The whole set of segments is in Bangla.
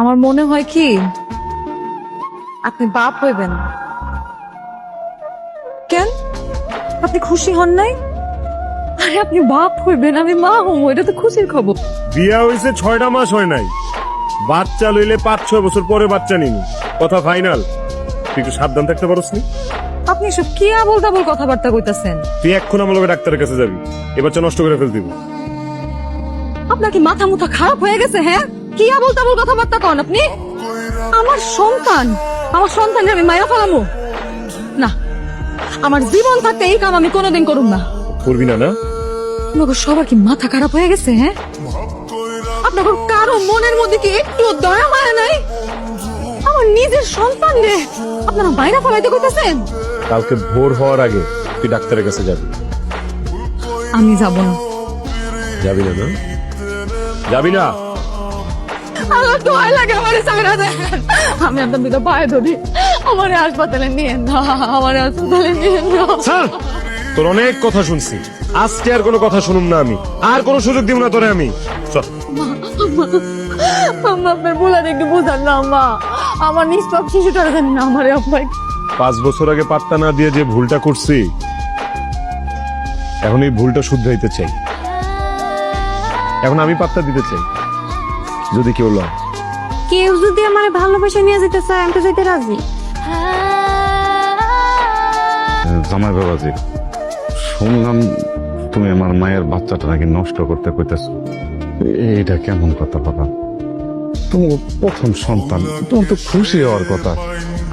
আমার মনে হয় কি আপনি বাপ হইবেন। কেন? আপনি খুশি হন নাই? আরে আপনি বাপ হইবেন আমি মা হব এটা তো খুশির খবর। বিয়া হয়েছে ছয়টা মাস হয় নাই। বাচ্চা লইলে পাঁচ ছয় বছর পরে বাচ্চা নিনি কথা ফাইনাল। তুই একটু সাবধান থাকতে পারস নি? আপনি সব কি আবল তাবল কথাবার্তা কইতাছেন? তুই এক্ষুন আমার লগে ডাক্তারের কাছে যাবি। এ বাচ্চা নষ্ট করে ফেল দিব আপনার কি মাথা মুথা খারাপ হয়ে গেছে হ্যাঁ? কি আবল তাবল কথাবার্তা কন আপনি? আমার সন্তান আমার সন্তানের আমি মায়া ফেলামু। না আমার জীবন থাকতে এই কাম আমি কোনোদিন করুম না। করবি না না? আপনাকে সবার কি মাথা খারাপ হয়ে গেছে হ্যাঁ? আপনাকে কারও মনের মধ্যে কি একটু দয়া মায়া নাই? আমার নিজের সন্তান রে আপনারা বাইরে ফলাইতে করতেছেন কালকে ভোর হওয়ার আগে তুই ডাক্তারের কাছে যাবি। আমি যাব না। যাবি না না? যাবি না? আমার দোয়াই লাগে আমার সামনে দেখেন আমি আপনার দিকে পায়ে ধরি। আমার হাসপাতালে নিয়ে না আমার হাসপাতালে নিয়ে না। স্যার তোর অনেক কথা শুনছি। আজকে আর কোনো কথা শুনুম না আমি। আর কোনো সুযোগ দিব না তোরে আমি। চল। আম্মা আপনার বলার একটু বোঝান না আম্মা আমার নিষ্পাপ শিশুটার দেন না আমার আব্বাই। পাঁচ বছর আগে পাত্তা না দিয়ে যে ভুলটা করছি এখন এই ভুলটা শুধরাইতে চাই। এখন আমি পাত্তা দিতে চাই। যদি কেউ লয়। কেউ যদি আমার ভালোবাসা নিয়ে যেতে চায় আমি তো যেতে রাজি। জামাই বাবাজি শুনলাম তুমি আমার মায়ের বাচ্চাটা নাকি নষ্ট করতে কইতেছ। এইটা কেমন কথা বাবা? তুমি প্রথম সন্তান তোমার তো খুশি হওয়ার কথা।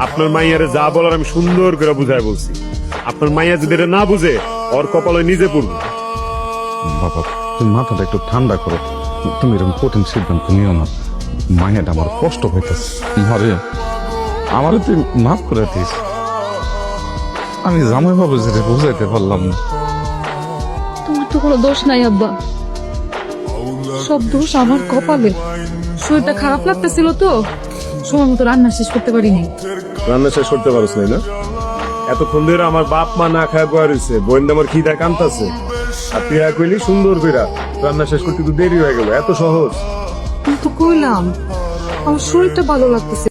আপনার মাইয়ারে যা বলার আমি সুন্দর করে বুঝায় বলছি। আপনার মাইয়া যদি এটা না বুঝে ওর কপালে নিজে পড়বে। বাবা তুমি মাথাটা একটু ঠান্ডা করো। তুমি এরকম কঠিন সিদ্ধান্ত নিও না। মায়েরটা আমার কষ্ট হইতেছে। মারে তুই মাফ করে দিস। আমি জামাই বাবু যেটা বুঝাইতে পারলাম না। তোমার তো কোনো দোষ নাই আব্বা। সব দোষ আমার কপালে। শরীরটা খারাপ লাগতেছিল তো সময় মতো রান্না শেষ করতে পারিনি। রান্না শেষ করতে পারছ নাই না? এতক্ষণ ধরে আমার বাপ মা না খায় বয়া রয়েছে বোনটা আমার খিদা কান্তাছে। আর তুই এক সুন্দর কইরা রান্না শেষ করতে একটু দেরি হয়ে গেল, এত সহজ। তো কইলাম, আমার শরীরটা ভালো লাগতেছে।